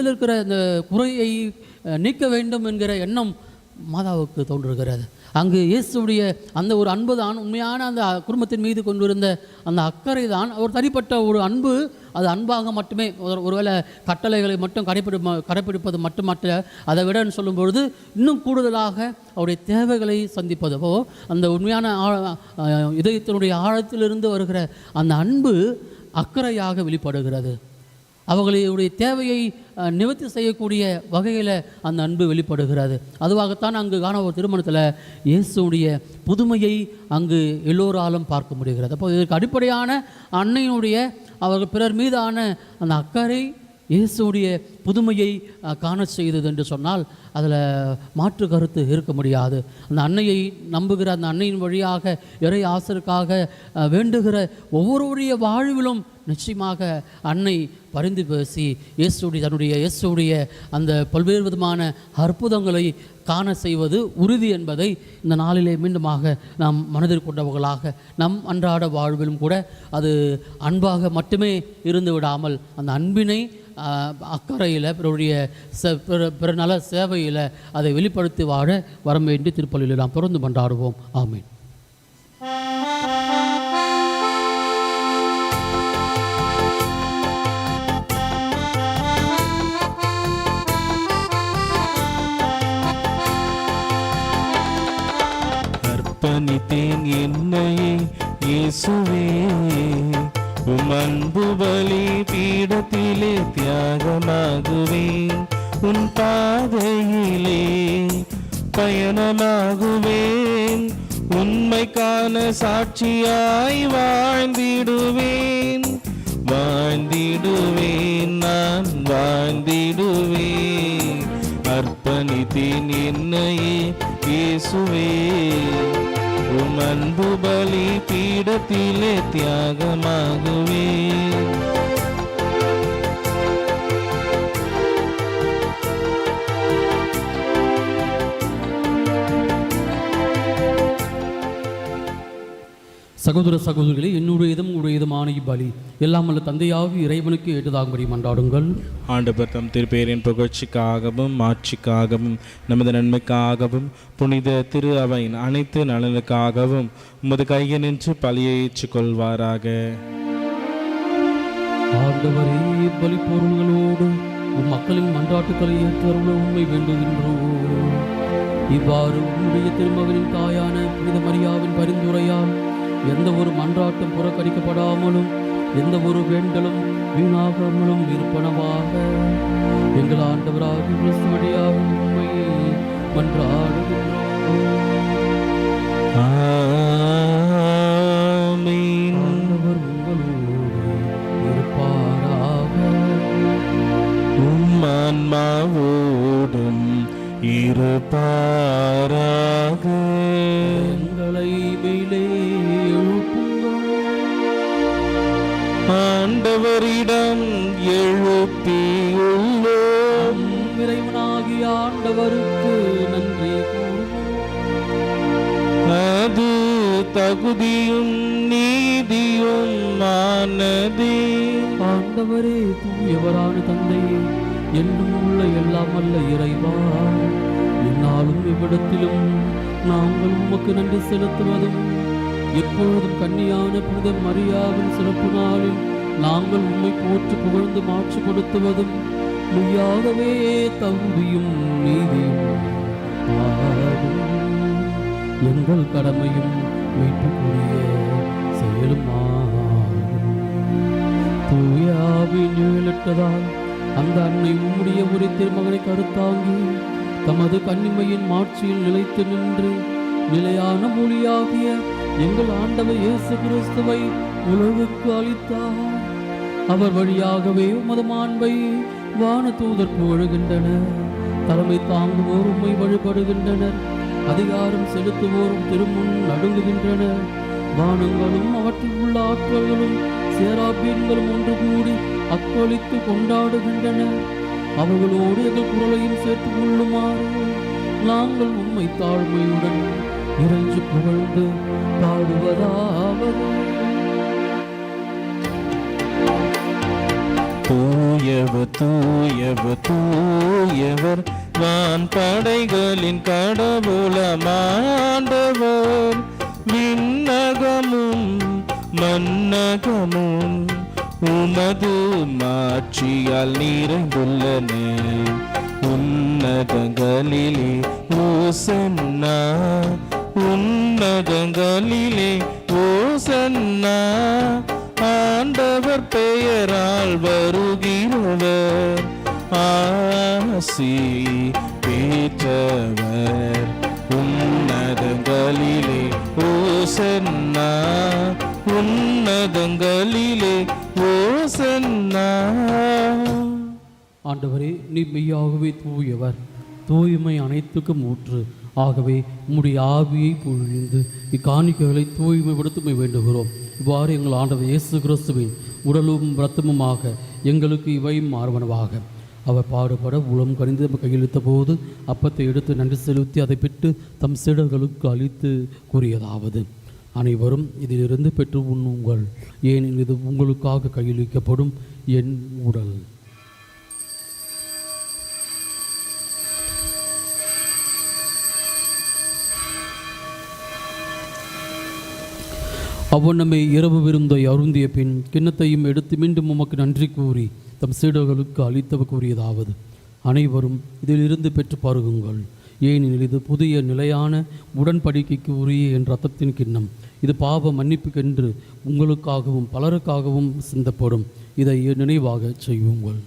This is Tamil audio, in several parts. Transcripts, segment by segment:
இதயத்தில் இருக்கிற இந்த குறையை நீக்க வேண்டும் என்கிற எண்ணம் மாதாவுக்கு தோன்றுகிறது. அங்கு இயேசுடைய அந்த ஒரு அன்பு தான் உண்மையான அந்த குடும்பத்தின் மீது கொண்டிருந்த அந்த அக்கறை தான். ஒரு தனிப்பட்ட ஒரு அன்பு அது அன்பாக மட்டுமே ஒரு- ஒருவேளை கட்டளைகளை மட்டும் கடைபிடி கடைப்பிடிப்பது மட்டுமற்ற அதை விடன்னு சொல்லும்பொழுது இன்னும் கூடுதலாக அவருடைய தேவைகளை சந்திப்பதோ. அந்த உண்மையான ஆழ- இதயத்தினுடைய ஆழத்திலிருந்து வருகிற அந்த அன்பு அக்கறையாக வெளிப்படுகிறது. அவர்களுடைய தேவையை நிவர்த்தி செய்யக்கூடிய வகையில் அந்த அன்பு வெளிப்படுகிறது. அதுவாகத்தான் அங்கு காண ஒரு திருமணத்தில் இயேசுடைய புதுமையை அங்கு எல்லோராலும் பார்க்க முடிகிறது. அப்போ இதற்கு அடிப்படையான அன்னையினுடைய அவர்கள் பிறர் மீதான அந்த அக்கறை இயேசுடைய புதுமையை காண செய்தது என்று சொன்னால் அதில் மாற்று கருத்து இருக்க முடியாது. அந்த அன்னையை நம்புகிற அந்த அன்னையின் வழியாக இறை ஆசருக்காக வேண்டுகிற ஒவ்வொருவருடைய வாழ்விலும் நிச்சயமாக அன்னை பரிந்து பேசி இயேசுடைய தன்னுடைய இயேசுடைய அந்த பல்வேறு விதமான அற்புதங்களை காண செய்வது உறுதி என்பதை இந்த நாளிலே மீண்டுமாக நாம் மனதில் கொண்டவர்களாக நம் அன்றாட வாழ்விலும் கூட அது அன்பாக மட்டுமே இருந்து விடாமல் அந்த அன்பினை அக்கறையில் பிறருடைய ச பிற நல சேவையில் அதை வெளிப்படுத்தி வாழ வரம் வேண்டி திருப்பள்ளியில் நாம் தொடர்ந்து கொண்டாடுவோம் ஆமீன். அர்ப்பணித்தேன் என்னையே இயேசுவே. உம் அன்பு பலி பீடத்திலே தியாகமாகுவேன் உன் பாதையிலே பயணமாகுவேன். உண்மைக்கான சாட்சியாய் வாழ்ந்திடுவேன். வாழ்ந்திடுவேன் நான் வாழ்ந்திடுவேன். அர்ப்பணித்தேன் என்னையே இயேசுவே. உம் அன்பு பலி பீடத்திலே தியாகமாகுவே சகோதர சகோதரிகளே என்னுடைய இதம் உங்களுடைய இதமான இப்பலி. எல்லாம் அல்ல தந்தையாக இறைவனுக்கு ஏற்றதாகும்படி மன்றாடுங்கள். ஆண்டவர் தம் திருப்பேரின் புகழ்ச்சிக்காகவும் மாட்சிக்காகவும் நமது நன்மைக்காகவும் புனித திரு அவையின் அனைத்து நலனுக்காகவும் உமது கையில் நின்று பலியை ஏற்றுக் கொள்வாராக ஆண்டவரே பலி பொருள்களோடு உம் மக்களின் மன்றாட்டுக்களை ஏற்றருள உண்மை வேண்டுகின்றோம். இவ்வாறு உன்னுடைய திருமகனின் தாயான புனித மரியாவின் பரிந்துரையால் எந்த ஒரு மன்றாட்டும் புறக்கணிக்கப்படாமலும் எந்த ஒரு வேண்டலும் வீணாகாமலும் இருப்பனவாக எங்கள் ஆண்டவராக கிறிஸ்து வழியாக உண்மை மன்றாடுகின்றோம் உங்களோடு இருப்பாராக. உம் ஆன்மாவோடும் இருப்பாராக. நம் இறைவனாகிய ஆண்டவருக்கு நன்றி அது தகுதியும் நீதியும் ஆனதே. ஆண்டவரே தூயவரான தந்தையே என்னும் உள்ள எல்லாம் அல்ல இறைவா. என்னாலும் இவ்விடத்திலும் நாங்கள் உமக்கு நன்றி செலுத்துவதும் எப்பொழுதும் கன்னியான புனித மரியாவின் சிறப்பு நாளில் நாங்கள் உம்மை போற்று புகழ்ந்து மாட்சி கொடுத்துவதும் மெய்யாகவே தகுதியும் நீதியும் எங்கள் கடமையும் மீட்டுக்குரிய செயலுமா தூயாவின் நிழலிட்டதால் அந்த அன்னை உம்முடைய ஒரு திருமகனை கருத்தாங்கி தமது கண்ணிமையின் மாட்சியில் நிலைத்து நின்று நிலையான மொழியாகிய எங்கள் ஆண்டவர் இயேசு கிறிஸ்துவை உலகுக்கு அளித்தார். அவர் வழியாகவே உமது மாண்பை வான தூதர் புகழுகின்றனர் தலைமை தாங்குவோர் உம்மை வழிபடுகின்றனர். அதிகாரம் செலுத்துவோரும் திருமுன் நடுங்குகின்றனர். வானங்களும் அவற்றில் உள்ள ஆற்றல்களும் சேராபீன்களும் ஒன்று கூடி அக்களித்து கொண்டாடுகின்றன அவர்களோடு எங்கள் குரலையும் சேர்த்து கொள்ளுமாறு நாங்கள் உண்மை தாழ்மையுடன் இறைஞ்சு புகழ்ந்து பாடுவதாவது. தூயவர் தூயவர் தூயவர். வான் படைகளின் கடவுளமாண்டவர் விண்ணகமும் மன்னகமும் உமது மாட்சியால் நிறைந்துள்ளன. உன்னதங்களிலே ஓசன்னா உன்னதங்களிலே ஓசன்னா. ஆண்டவர் பெயரால் வருகிறவர். ஆசி பேற்றவர். உன்னதங்களிலே ஓ சென்னா உன்னதங்களிலே ஓ சென்னா ஆண்டவரே நீ மெய்யாகவே தூயவர். தூய்மை அனைத்துக்கும் ஊற்று. ஆகவே உம்முடைய ஆவியை பொழிந்து இக்காணிக்கைகளை தூய்மைப்படுத்துமை வேண்டுகிறோம். இவ்வாறு எங்கள் ஆண்டவர் இயேசு கிறிஸ்துவின் உடலும் இரத்தமுமாக எங்களுக்கு இவையும் மாறுவனவாக. அவர் பாடுபட உளம் கணிந்து நம்ம கையெழுத்த போது அப்பத்தை எடுத்து நன்றி செலுத்தி அதை பெற்று தம் சீடர்களுக்கு அளித்து கூறியதாவது. அனைவரும் இதிலிருந்து பெற்று உண்ணுங்கள். ஏனெனில் இது உங்களுக்காக கையளிக்கப்படும் என் உடல். அவ்வண்ணமே இரவு விருந்தை அருந்திய பின் கிண்ணத்தையும் எடுத்து மீண்டும் உமக்கு நன்றி கூறி தம் சீடர்களுக்கு அளித்தவ கூறியதாவது. அனைவரும் இதிலிருந்து பெற்று பருகுங்கள். ஏனெனில் இது புதிய நிலையான உடன்படிக்கைக்கு உரிய என் ரத்தத்தின் கிண்ணம். இது பாவ மன்னிப்புக்கென்று உங்களுக்காகவும் பலருக்காகவும் சிந்தப்படும். இதை நினைவாக செய்யுங்கள்.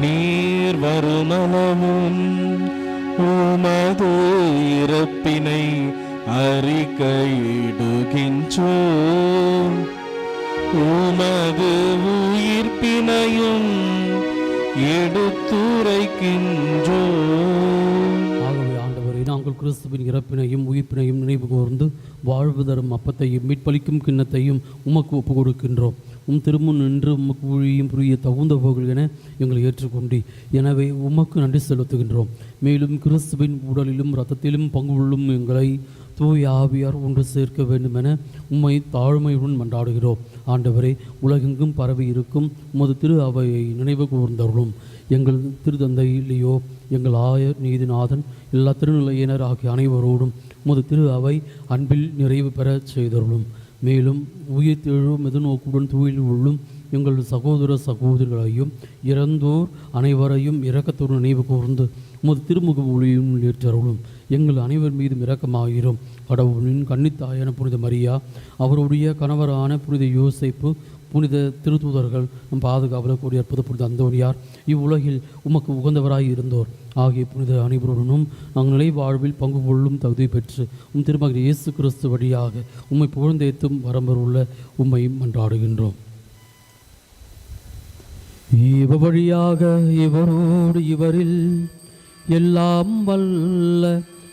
நீர் வருமளவும் உமது இறப்பினை அறிக்கையிடுகின்றோ. உமது உயிர்ப்பினையும் எடுத்துரைக்கின்றோ. ஆகவே ஆண்டவரை நாங்கள் கிறிஸ்துவின் இறப்பினையும் உயிர்ப்பினையும் நினைவு கூர்ந்து வாழ்வு தரும் அப்பத்தையும் மீட்பளிக்கும் கிண்ணத்தையும் உமக்கு ஒப்பு கொடுக்கின்றோம் உம் திரும்பும் நின்று உமக்கு ஊழியும் புரிய தகுந்தவர்கள் என எங்களை ஏற்றுக்கொண்டு. எனவே உமக்கு நன்றி செலுத்துகின்றோம். மேலும் கிறிஸ்துவின் உடலிலும் இரத்தத்திலும் பங்குள்ளும் எங்களை தூய் ஆவியார் ஒன்று சேர்க்க வேண்டும் என உம்மை தாழ்மையுடன் மன்றாடுகிறோம். ஆண்டவரே உலகெங்கும் பரவி இருக்கும் உமது திரு அவையை நினைவு கூர்ந்தருளும். எங்கள் திருத்தந்தையிலேயோ எங்கள் ஆயர் நீதிநாதன் எல்லா திருநிலையினர் ஆகிய அனைவரோடும் உமது திரு அவை அன்பில் நிறைவு பெறச் செய்தருளும். மேலும் உயிர் தெழும் எதிர்நோக்குடன் தூயில் உள்ளும் எங்கள் சகோதர சகோதரிகளையும் இறந்தோர் அனைவரையும் இரக்கத்தோடு நினைவு கூர்ந்து உமது திருமுக ஒளியும் ஏற்றருளும் எங்கள் அனைவர் மீதும் இரக்கமாகிறோம் கடவுளின் கன்னித்தாயான புனித மரியா அவருடைய கணவரான புனித யோசிப்பு புனித திருத்தூதர்கள் நம் பாதுகாவலக்கூடிய அற்புத புனித அந்தோனியார் இவ்வுலகில் உமக்கு உகந்தவராய் இருந்தோர். ஆகிய புனித அனைவருடனும் நாங்கள் நிலை வாழ்வில் பங்கு கொள்ளும் தகுதி பெற்று உம் திருமகன் இயேசு கிறிஸ்து வழியாக உம்மை புகழ்ந்தேத்தும் உள்ள உம்மை மன்றாடுகின்றோம். இவ வழியாக இவரோடு இவரில் எல்லாம் வல்ல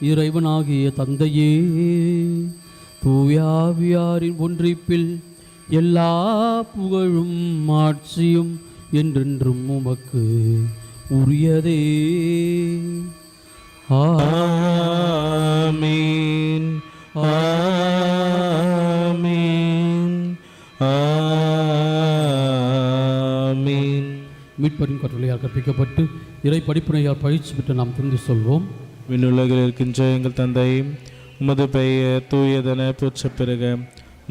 இறைவனாகிய தந்தையே தூயாவியாரின் ஒன்றிப்பில் எல்லா புகழும் ஆட்சியும் என்றென்றும் உமக்கு உரியதே. ஆமீன் ஆமீன் ஆமீன். மீட்பரின் கட்டளையால் கற்பிக்கப்பட்டு இறை படிப்பினையால் பயிற்சி பெற்று நாம் தெரிந்து சொல்வோம். விண்ணுலகில் இருக்கின்ற எங்கள் தந்தை உமது பெயர் தூயதென போற்றப் பெறுக.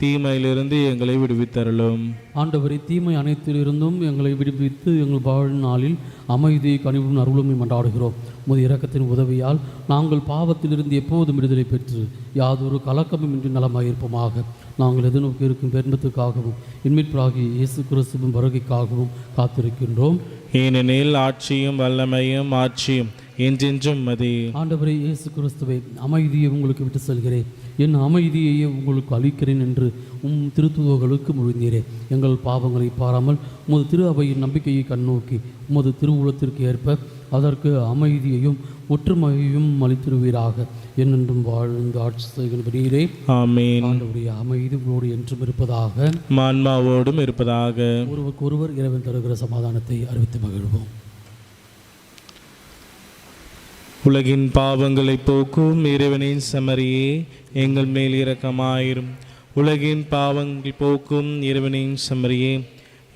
தீமையிலிருந்து எங்களை விடுவித்தருளும். ஆண்டவரை தீமை அனைத்திலிருந்தும் எங்களை விடுவித்து எங்கள் வாழ்நாளில் அமைதி கனிவும் அருளுமை மன்றாடுகிறோம் உமது இரக்கத்தின் உதவியால் நாங்கள் பாவத்திலிருந்து எப்போதும் விடுதலை பெற்று யாதொரு கலக்கமும் இன்றி நலமாயிருப்போமாக. நாங்கள் எதிர்நோக்கி இருக்கும் பெருந்தத்துக்காகவும் இன்மிற்றாகிய இயேசு கிறிஸ்துவின் வருகைக்காகவும் காத்திருக்கின்றோம். ஏனெனில் ஆட்சியும் வல்லமையும் ஆட்சியும் என்றென்றும் மதே. ஆண்டவரே இயேசு கிறிஸ்துவே அமைதியை உங்களுக்கு விட்டு செல்கிறேன். என் அமைதியையே உங்களுக்கு அளிக்கிறேன் என்று உம் திருத்துவர்களுக்கு மொழிந்தீரே. எங்கள் பாவங்களை பாராமல் உமது திரு அவையின் நம்பிக்கையை கண்ணோக்கி உமது திருவுளத்திற்கு ஏற்ப அதற்கு அமைதியையும் ஒற்றுமையையும் அளித்திருவீராக. என்னென்றும் வாழ்ந்து ஆட்சி செய்கின்ற நீரே. ஆமேன். ஆண்டவருடைய அமைதி உங்களோடு என்றும் இருப்பதாக. மான்மாவோடும் இருப்பதாக. ஒருவருக்கு ஒருவர் இறைவன் தருகிற சமாதானத்தை அறிவித்து மகிழ்வோம். உலகின் பாவங்களை போக்கும் இறைவனின் சமரியே எங்கள் மேல் இரக்கமாயிரும். உலகின் பாவங்கள் போக்கும் இறைவனின் சமரியே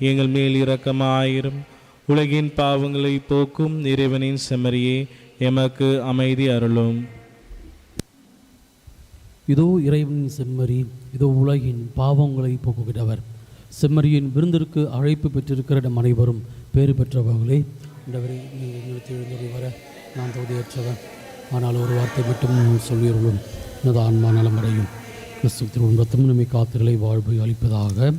எங்கள் மேல் இரக்கமாயிரும். உலகின் பாவங்களை போக்கும் இறைவனின் சமரியே எமக்கு அமைதி அருளும். இதோ இறைவனின் செம்மறி இதோ உலகின் பாவங்களை போக்குகிறவர். செம்மறியின் விருந்திற்கு அழைப்பு பெற்றிருக்கிற நம் அனைவரும் பேறு பெற்றவர்களே ஆண்டவரே நீங்கள் எங்களுக்கு வர. நான் தகுதியற்றவன். ஆனால் ஒரு வார்த்தை மட்டும் சொல்லியருளும். எனது ஆன்மா நலமடையும். கிறிஸ்துவ திருவுண்டத்தும் நம்மை காத்திரலை வாழ்வை அளிப்பதாக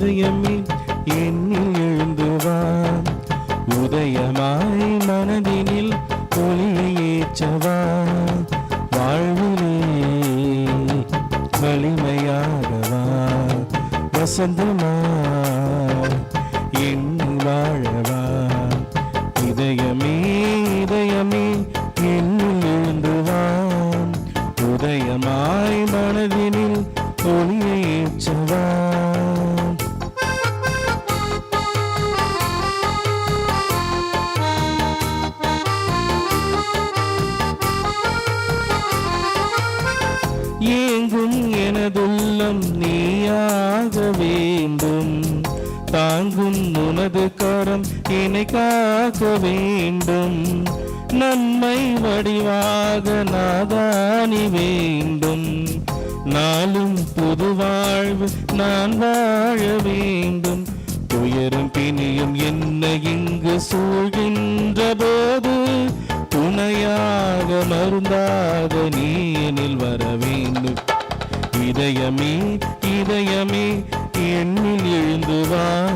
இதயமே எண்ணி எழுந்துவான். உதயமாய் மனதினில் ஒளியை ஏற்றவா வாழ்விலே வலிமையாகவா வசந்தமா எண்ணி வாழவா இதயமே இதயமே என்னில் எழுந்துவான். உதயமாய் மனதினில் இதயமே இதயமே எண்ணில் எழுந்து வா.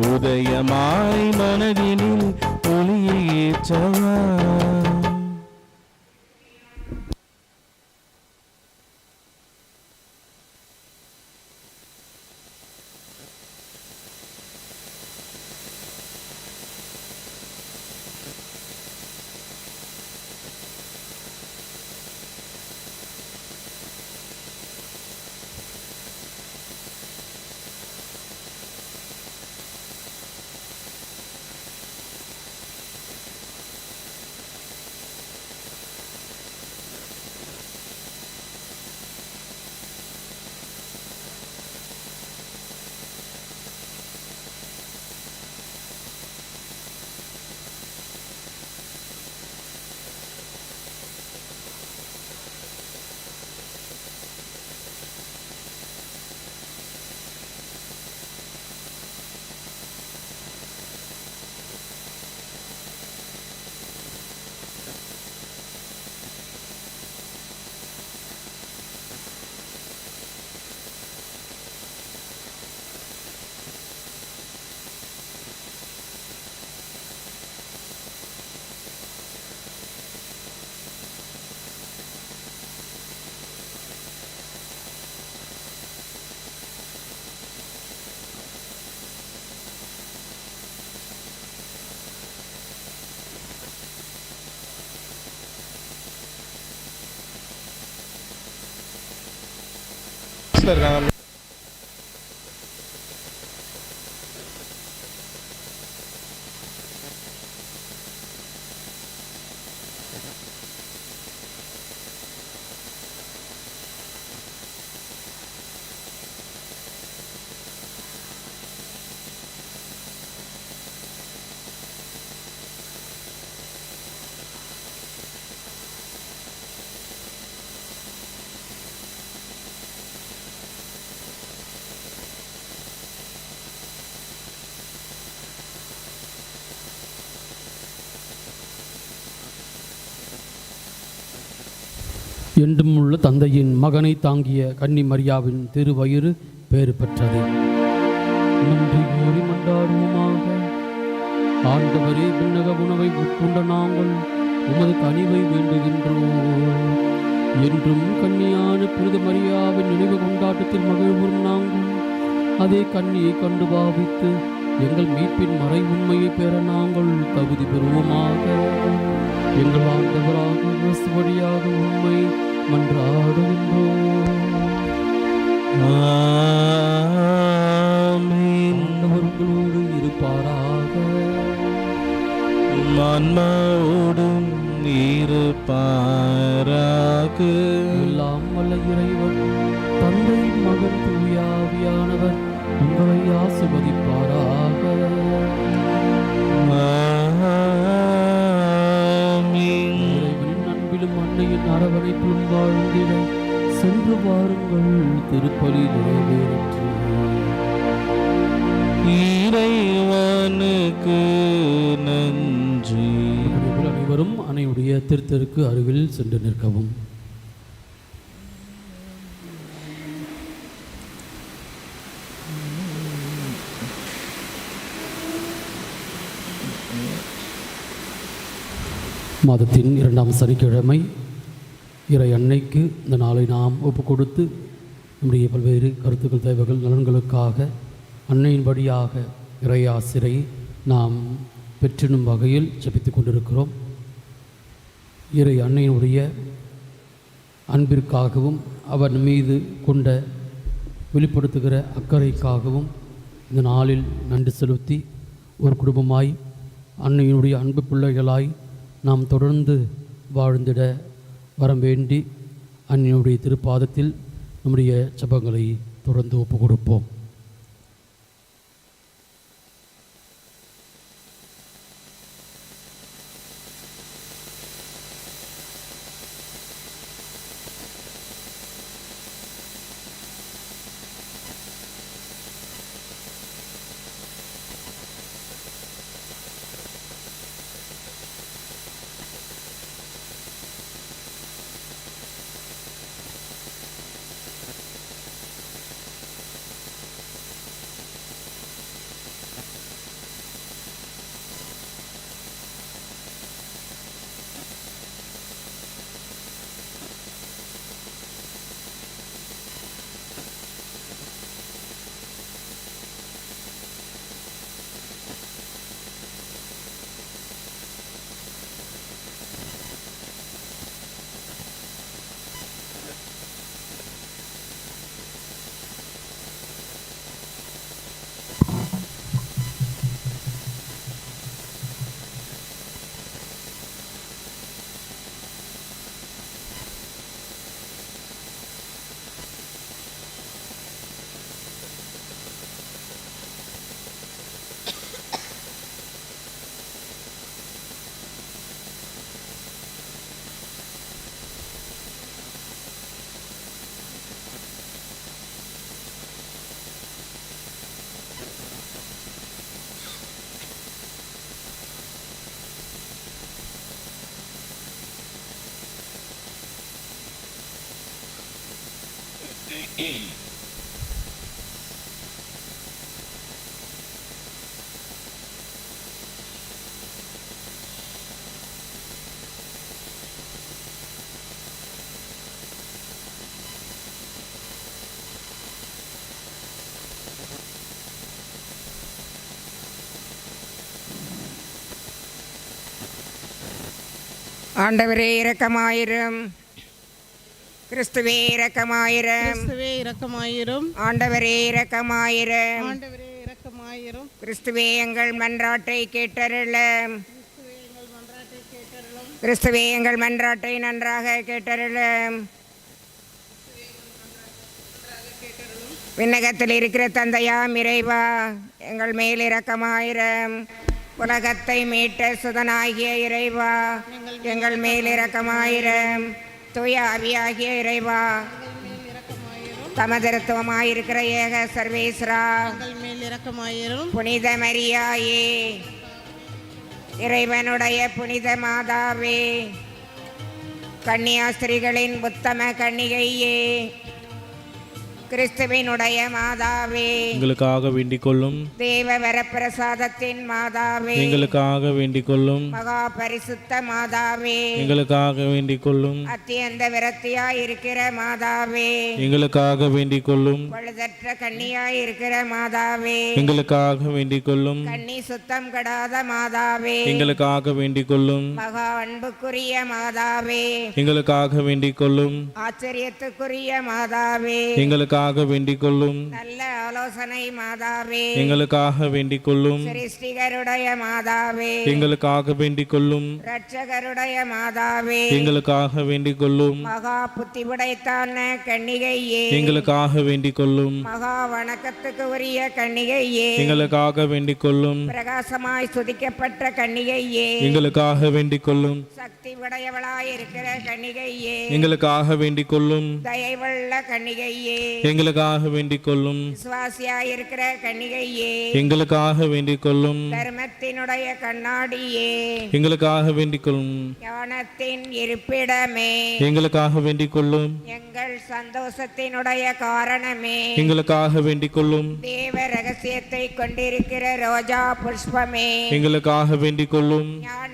உதயமாய் மனதினில் ஒளியை ஏற்றவா. verga. என்றும் உள்ள தந்தையின் மகனை தாங்கிய கன்னி மரியாவின் திருவயிறு பேறு பெற்றது. நன்றி கூறி மண்டாடுவோமாக ஆண்டவரே விண்ணக உணவை உட்கொண்ட நாங்கள் உமது கனிவை வேண்டுகின்றோம். என்றும் கன்னியான புனித மரியாவின் நினைவு கொண்டாட்டத்தில் மகிழ்வும் நாங்கள் அதே கன்னியை கண்டு பாவித்து எங்கள் மீட்பின் மறை உண்மையை பெற நாங்கள் தகுதி பெறுவோமாக. எங்கள் ஆண்டவராக வழியாக உண்மை மன்றாடுகின்றோம். இருப்பாராக. ஆன்மாவோடும் இருப்பாராக. எல்லாம் வல்ல இறைவன் தந்தை மகன் தூயாவியானவர் உங்களை ஆசிர்வதிப்பாராக. அன்னையின் அரவணைப்பிலும் வாழ்ந்திட சென்று வாருங்கள் திருப்பலி நிறைவேற்று இறைவனுக்கு நன்றி. அனைவரும் அன்னையுடைய திருத்தருக்கு அருகில் சென்று நிற்கவும். மாதத்தின் இரண்டாம் சனிக்கிழமை இறை அன்னைக்கு இந்த நாளை நாம் ஒப்பு கொடுத்து நம்முடைய பல்வேறு கருத்துக்கள் தேவைகள் நலன்களுக்காக அன்னையின் வழியாக இறை ஆசிரை நாம் பெற்றிடும் வகையில் ஜபித்து கொண்டிருக்கிறோம். இறை அன்னையினுடைய அன்பிற்காகவும் அவர் மீது கொண்ட வெளிப்படுத்துகிற அக்கறைக்காகவும் இந்த நாளில் நன்றி செலுத்தி ஒரு குடும்பமாய் அன்னையினுடைய அன்பு பிள்ளைகளாய் நாம் தொடர்ந்து வாழ்ந்திட வரம் வேண்டி அன்னையுடைய திருப்பாதத்தில் நம்முடைய ஜெபங்களை தொடர்ந்து ஒப்பு கொடுப்போம் ஆண்டவரே இரக்கமாயிரும். கிறிஸ்துவே இரக்கமாயிரம். கிறிஸ்துவே இரக்கமாயிரும். ஆண்டவரே இரக்கமாயிரம். ஆண்டவரே இரக்கமாயிரும். கிறிஸ்துவே எங்கள் மன்றாட்டை கேட்டருள. கிறிஸ்துவே எங்கள் மன்றாட்டை நன்றாக கேட்டருள. விண்ணகத்தில் இருக்கிற தந்தையாம் இறைவா எங்கள் மேல் இரக்கமாயிரம். உலகத்தை மீட்ட சுதனாகிய இறைவா எங்கள் மேல் இரக்கமாயிரம். தூய ஆவியாகிய இறைவா தமதிருத்துவமாயிருக்கிற ஏக சர்வேஸ்வரா மேல் இரக்கமாயிரும் புனித மரியாயே இறைவனுடைய புனித மாதாவே கன்னியாஸ்திரிகளின் உத்தம கன்னிகையே கிறிஸ்துவினுடைய மாதாவே. எங்களுக்காக வேண்டிக் கொள்ளும் தேவ வரப்பிரசாதத்தின் மாதாவே. எங்களுக்காக வேண்டிக் கொள்ளும் மகா பரிசுத்த மாதாவே. எங்களுக்காக வேண்டிக் கொள்ளும் அத்தியந்த விரக்தியாய் இருக்கிற மாதாவே. எங்களுக்காக வேண்டிக் கொள்ளும் பழுதற்ற கன்னியாய் இருக்கிற மாதாவே. எங்களுக்காக வேண்டிக் கொள்ளும் கன்னி சுத்தம் கடாத மாதாவே. எங்களுக்காக வேண்டிக் கொள்ளும் மகா அன்புக்குரிய மாதாவே. எங்களுக்காக வேண்டிக் கொள்ளும் ஆச்சரியத்துக்குரிய மாதாவே. எங்களுக்காக வேண்டிக் கொள்ளும் நல்ல ஆலோசனை மாதாவே. எங்களுக்காக வேண்டிக் கொள்ளும் சிருஷ்டிகருடைய மாதாவே. எங்களுக்காக வேண்டிக் கொள்ளும் இரட்சகருடைய மாதாவே. எங்களுக்காக வேண்டிக் கொள்ளும் மகா புத்தி படைத்தான கன்னிகையே. எங்களுக்காக வேண்டிக் கொள்ளும் மகா வணக்கத்துக்கு உரிய கன்னிகையே. எங்களுக்காக வேண்டிக் கொள்ளும் பிரகாசமாய் சுதிக்கப்பட்ட கன்னிகையே. எங்களுக்காக வேண்டிக் கொள்ளும் சக்தி உடையவளாய் இருக்கிற கன்னிகையே. எங்களுக்காக வேண்டிக் கொள்ளும் தயவுள்ள கன்னிகையே. எங்களுக்காக வேண்டிக் கொள்ளும். இருக்கிற கன்னிகையே எங்களுக்காக வேண்டிக் கொள்ளும். தர்மத்தினுடைய கண்ணாடியே எங்களுக்காக வேண்டிக் கொள்ளும். ஞானத்தின் இருப்பிடமே எங்களுக்காக வேண்டிக் கொள்ளும். எங்கள் சந்தோஷத்தினுடைய காரணமே எங்களுக்காக வேண்டிக் கொள்ளும். தேவ ரகசியத்தை கொண்டிருக்கிற ரோஜா புஷ்பமே எங்களுக்காக வேண்டிக் கொள்ளும். ஞான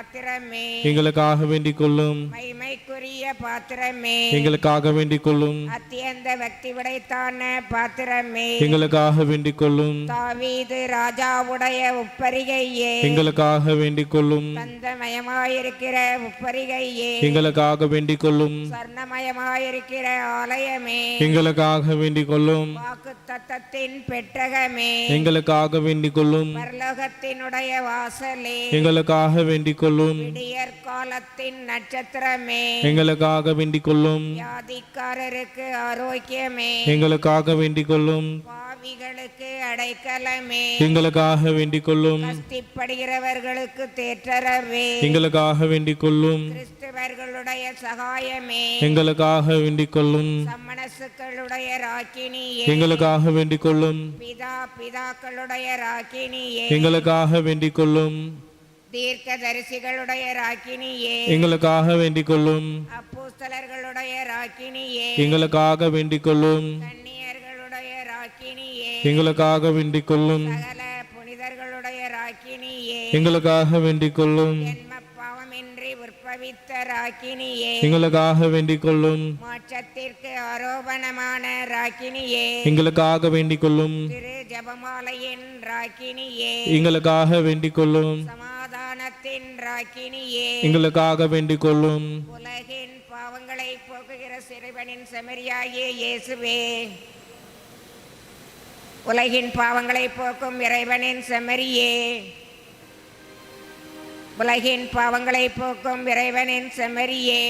பாத்திரமே. எங்களுக்காக வேண்டிக் கொள்ளும் மைமைக்குரிய பாத்திரமே. எங்களுக்காக வேண்டிக் கொள்ளும் அத்தியந்த பக்தி உடைத்தான பாத்திரமே. எங்களுக்காக வேண்டிக் கொள்ளும் தாவீது ராஜாவுடைய உப்பரிகையே. எங்களுக்காக வேண்டிக் கொள்ளும் தந்தமயமாயிருக்கிற உப்பரிகையே. எங்களுக்காக வேண்டிக் கொள்ளும் சொர்ணமயமாயிருக்கிற ஆலயமே. எங்களுக்காக வேண்டிக் கொள்ளும் வாக்கு தத்தத்தின் பெட்டகமே எங்களுக்காக வேண்டிக் கொள்ளும் பரலோகத்தினுடைய வாசலே. எங்களுக்காக வேண்டிக் கொள்ளும் விடியற் காலத்தின் நட்சத்திரமே. எங்களுக்காக வேண்டிக் கொள்ளும் வியாதிக்காரருக்கு ஆரோக்கியமே. எங்களுக்காக வேண்டிக் கொள்ளும் பாவிகளுக்கு அடைக்கலமே. எங்களுக்காக வேண்டிக் கொள்ளும் கஸ்திப்படுகிறவர்களுக்கு தேற்றரவே எங்களுக்காக வேண்டிக் கொள்ளும் கிறிஸ்தவர்களுடைய சகாயமே. எங்களுக்காக வேண்டிக் கொள்ளும் சம்மனசுக்களுடைய ராக்கினியே. எங்களுக்காக வேண்டிக் கொள்ளும் பிதா பிதாக்களுடைய ராக்கினியே. எங்களுக்காக வேண்டிக் கொள்ளும் தீர்க்கதரிசிகளுடைய ராக்கினியே. எங்களுக்காக வேண்டிக் கொள்ளும் அப்போஸ்தலர்களுடைய ராக்கினியே. எங்களுக்காக வேண்டிக் கொள்ளும் கன்னியர்களுடைய ராக்கினியே. எங்களுக்காக வேண்டிக் கொள்ளும் சகல புனிதர்களுடைய ராக்கினியே. எங்களுக்காக வேண்டிக் கொள்ளும் பாவமின்றி உற்பவித்த ராக்கினியே. எங்களுக்காக வேண்டிக் கொள்ளும் மோட்சத்திற்கு ஆரோபணமான ராக்கினியே. எங்களுக்காக வேண்டிக் கொள்ளும் திரு ஜபமாலையின் ராக்கினியே. எங்களுக்காக வேண்டிக் கொள்ளும் ராக்கினியே. எங்களுக்காக வேண்டிக் கொள்ளும் உலகின் பாவங்களை போக்குகிற சிறுவனின் செமரியாகிய இயேசுவே. உலகின் பாவங்களை போக்கும் இறைவனின் செமரியே. உலகின் பாவங்களை போக்கும் இறைவனின் செமரியே.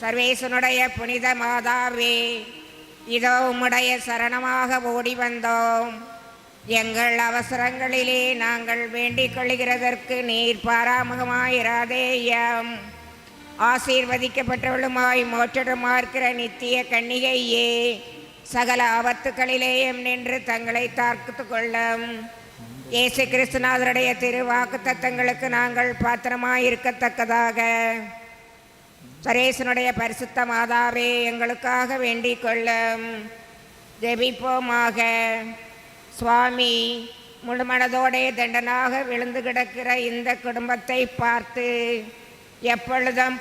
சர்வேசனுடைய புனித மாதாவே இதோ உம்முடைய சரணமாக ஓடி வந்தோம். எங்கள் அவசரங்களிலே நாங்கள் வேண்டிக் கொள்கிறதற்கு நீர் பாராமுகமாயிராதேயம் ஆசீர்வதிக்கப்பட்டவளுமாய் மோற்றடுமார்க்கிற நித்திய கன்னிகையே சகல ஆபத்துக்களிலேயும் நின்று தங்களை தாக்குத்து கொள்ளும். இயேசு கிறிஸ்துநாதருடைய திருவாக்கு தத்தங்களுக்கு நாங்கள் பாத்திரமாயிருக்கத்தக்கதாக. சரேசனுடைய பரிசுத்த மாதாவே எங்களுக்காக வேண்டிக் கொள்ளும். ஜெபிப்போமாக. சுவாமி முழுமனதோடே தண்டனாக விழுந்து கிடக்கிற இந்த குடும்பத்தை பார்த்து எப்பொழுதும்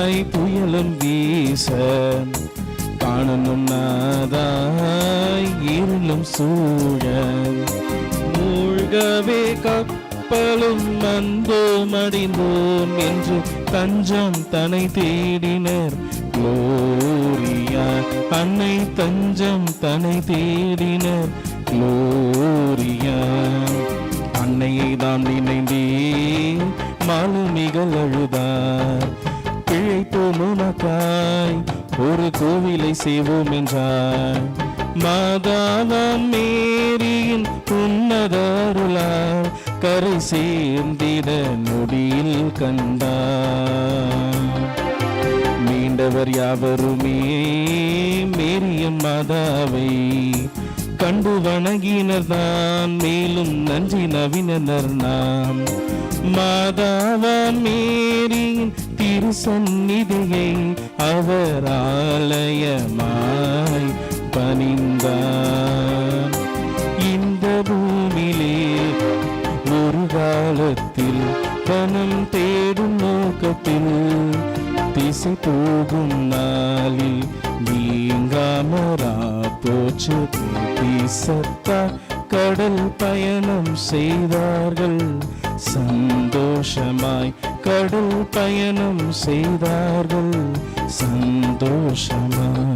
சொல்லனாதாய் புயலும் வீச காணணும் நாதாய் இருளும் சூழ. மூழ்கவே கப்பலும் மந்தோம் அடிந்தோம் என்று தஞ்சம் தனை தேடினர். குளோரியா அன்னை தஞ்சம் தனை தேடினர். குளோரியா அன்னையை தான் நினைந்தே மாலுமிகள் அழுதார். பிழைப்போம் உனக்காய் ஒரு கோவிலை செய்வோம் என்றாய். மாதாவாம் மேரியின் உன்னத அருளால் கரை சேர்ந்திட நொடியில் கண்டார் மீண்டவர் யாவருமே மேரியம் மாதாவை. கண்டு வணங்கினர் தான் மேலும் நன்றி நவினர் நாம். மாதாவா திரு சந்நிதியை அவர் ஆலயமாய் பணிந்தார் இந்த பூமியிலே ஒரு காலத்தில் பணம் தேடும் நோக்கத்தில் திசை போகும் நாளில் நீங்காமரா போச்சு சத்தா கடல் பயணம் செய்தார்கள். சந்தோஷமாய் கடல் பயணம் செய்தார்கள். சந்தோஷமாய்